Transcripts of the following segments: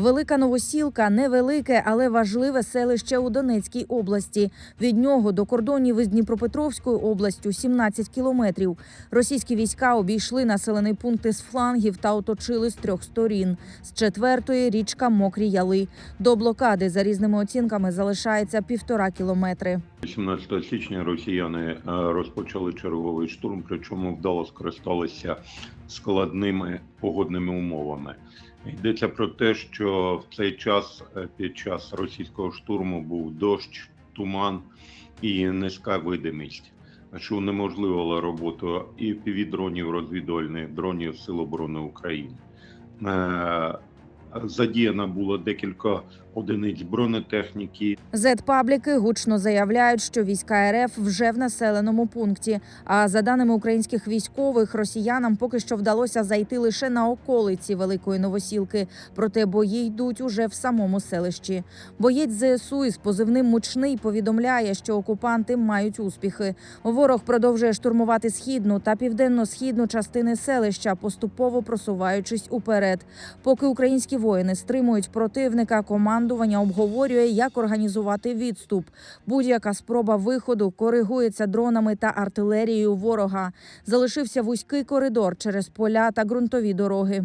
Велика Новосілка невелике, але важливе селище у Донецькій області. Від нього до кордонів із Дніпропетровською областю 17 кілометрів. Російські війська обійшли населений пункт із флангів та оточили з трьох сторін. З четвертої річка Мокрі Яли. До блокади за різними оцінками залишається півтора кілометри. 17 січня росіяни е, розпочали черговий штурм, причому вдало скористалися складними погодними умовами. Йдеться про те, що в цей час е, під час російського штурму був дощ, туман і низька видимість, що унеможливило роботу і півдронів розвідувальних дронів Сил оборони України. Задіяно було декілька одиниць бронетехніки, Зет-пабліки гучно заявляють, що війська РФ вже в населеному пункті. А за даними українських військових, росіянам поки що вдалося зайти лише на околиці Великої Новосілки. Проте бої йдуть уже в самому селищі. Боєць ЗСУ із позивним мучний повідомляє, що окупанти мають успіхи. Ворог продовжує штурмувати східну та південно-східну частини селища, поступово просуваючись уперед. Поки українські воїни стримують противника, командування обговорює, як організувати відступ. Будь-яка спроба виходу коригується дронами та артилерією ворога. Залишився вузький коридор через поля та ґрунтові дороги.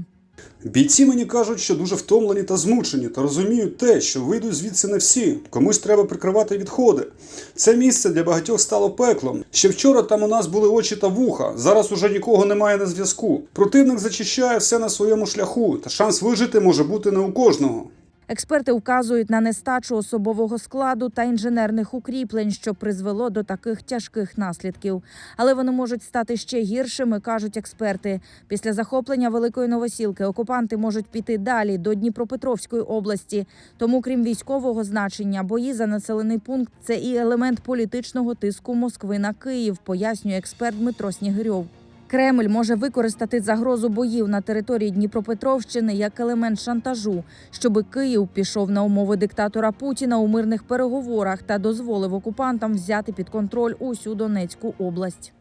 Бійці мені кажуть, що дуже втомлені та змучені, та розуміють те, що вийдуть звідси не всі. Комусь треба прикривати відходи. Це місце для багатьох стало пеклом. Ще вчора там у нас були очі та вуха. Зараз уже нікого немає на зв'язку. Противник зачищає все на своєму шляху, та шанс вижити може бути не у кожного. Експерти вказують на нестачу особового складу та інженерних укріплень, що призвело до таких тяжких наслідків. Але вони можуть стати ще гіршими, кажуть експерти. Після захоплення Великої Новосілки окупанти можуть піти далі до Дніпропетровської області. Тому, крім військового значення, бої за населений пункт це і елемент політичного тиску Москви на Київ, пояснює експерт Дмитро Снігирьов. Кремль може використати загрозу боїв на території Дніпропетровщини як елемент шантажу, щоби Київ пішов на умови диктатора Путіна у мирних переговорах та дозволив окупантам взяти під контроль усю Донецьку область.